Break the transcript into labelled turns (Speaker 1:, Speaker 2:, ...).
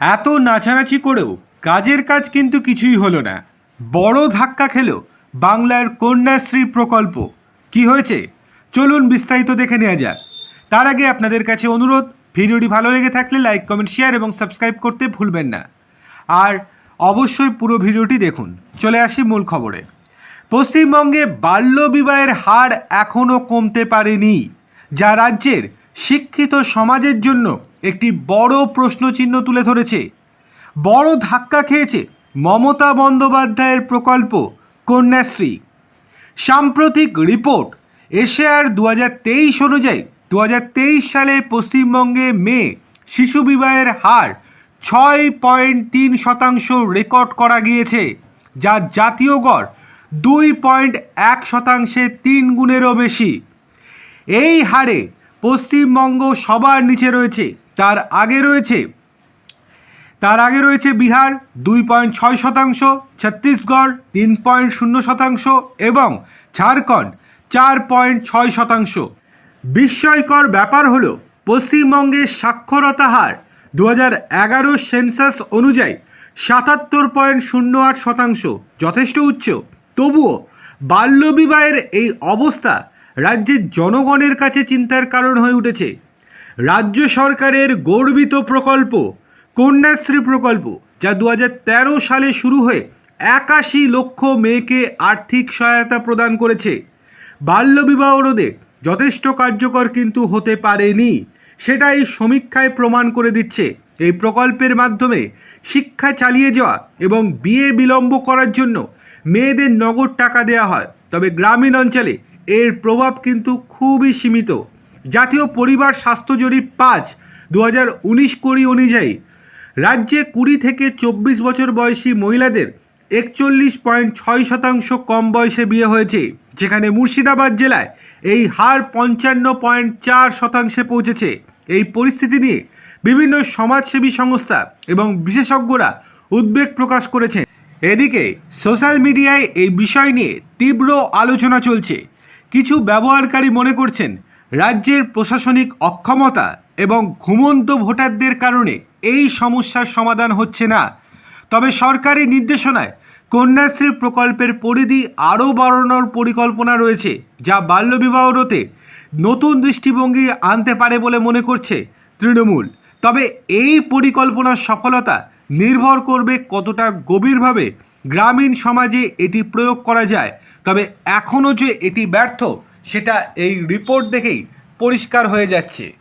Speaker 1: এত নাচানাচি করেও কাজের কাজ কিন্তু কিছুই হলো না। বড় ধাক্কা খেল বাংলার কন্যাশ্রী প্রকল্প। কি হয়েছে? চলুন বিস্তারিত দেখে নেওয়া যাক। তার আগে আপনাদের কাছে অনুরোধ, ভিডিওটি ভালো লেগে থাকলে লাইক কমেন্ট শেয়ার এবং সাবস্ক্রাইব করতে ভুলবেন না। আর অবশ্যই পুরো ভিডিওটি দেখুন। চলে আসি মূল খবরে। পশ্চিমবঙ্গে বাল্যবিবাহের হার এখনও কমতে পারেনি। যা রাজ্যের শিক্ষিত সমাজের জন্য একটি বড় প্রশ্নচিহ্ন তুলে ধরেছে। বড় ধাক্কা খেয়েছে মমতা বন্দ্যোপাধ্যায়ের প্রকল্প কন্যাশ্রী। সাম্প্রতিক রিপোর্ট এশিয়ার দু তেইশ অনুযায়ী দু হাজার তেইশ সালে পশ্চিমবঙ্গে মে শিশু বিবাহের হার ছয় পয়েন্ট তিন শতাংশ রেকর্ড করা গিয়েছে, যা জাতীয় গড় দুই পয়েন্ট এক শতাংশে তিন গুণেরও বেশি। এই হারে পশ্চিমবঙ্গ সবার নিচে রয়েছে, তার আগে রয়েছে, তার আগে রয়েছে বিহার দুই পয়েন্ট ছয় শতাংশ, ছত্তিশগড় তিন পয়েন্ট শূন্য শতাংশ এবং ঝাড়খণ্ড চার পয়েন্ট ছয় শতাংশ। বিস্ময়কর ব্যাপার হল, পশ্চিমবঙ্গের সাক্ষরতা হার দু হাজার এগারো সেন্সাস অনুযায়ী সাতাত্তর পয়েন্ট শূন্য আট শতাংশ যথেষ্ট উচ্চ। তবুও বাল্যবিবাহের এই অবস্থা রাজ্যের জনগণের কাছে চিন্তার কারণ হয়ে উঠেছে। রাজ্য সরকারের গর্বিত প্রকল্প, কন্যাশ্রী প্রকল্প, যা দু হাজার তেরো সালে শুরু হয়ে একাশি লক্ষ মেয়েকে আর্থিক সহায়তা প্রদান করেছে। বাল্যবিবাহ রোধে যথেষ্ট কার্যকর কিন্তু হতে পারেনি। সেটা এই সমীক্ষায় প্রমাণ করে দিচ্ছে। এই প্রকল্পের মাধ্যমে শিক্ষা চালিয়ে যাওয়া এবং বিয়ে বিলম্ব করার জন্য মেয়েদের নগদ টাকা দেওয়া হয়। তবে গ্রামীণ অঞ্চলে এর প্রভাব কিন্তু খুবই সীমিত। জাতীয় পরিবার স্বাস্থ্য জরিপ পাঁচ দু হাজার উনিশ কুড়ি অনুযায়ী। রাজ্যে কুড়ি থেকে চব্বিশ বছর বয়সী মহিলাদের একচল্লিশ পয়েন্ট ছয় শতাংশ কম বয়সে বিয়ে হয়েছে, যেখানে মুর্শিদাবাদ জেলায় এই হার পঞ্চান্ন পয়েন্ট চার শতাংশে পৌঁছেছে। এই পরিস্থিতি নিয়ে বিভিন্ন সমাজসেবী সংস্থা এবং বিশেষজ্ঞরা উদ্বেগ প্রকাশ করেছেন। এদিকে সোশ্যাল মিডিয়ায় এই বিষয় নিয়ে তীব্র আলোচনা চলছে। কিছু ব্যবহারকারী মনে করছেন, রাজ্যের প্রশাসনিক অক্ষমতা এবং ঘুমন্ত ভোটারদের কারণে এই সমস্যার সমাধান হচ্ছে না। তবে সরকারি নির্দেশনায় কন্যাশ্রী প্রকল্পের পরিধি আরও বাড়ানোর পরিকল্পনা রয়েছে, যা বাল্যবিবাহ রোধে নতুন দৃষ্টিভঙ্গি আনতে পারে বলে মনে করছে তৃণমূল। তবে এই পরিকল্পনার সফলতা নির্ভর করবে কতটা গভীরভাবে গ্রামীণ সমাজে এটি প্রয়োগ করা যায়। তবে এখনও যে এটি ব্যর্থ, সেটা এই রিপোর্ট দেখেই পরিষ্কার হয়ে যাচ্ছে।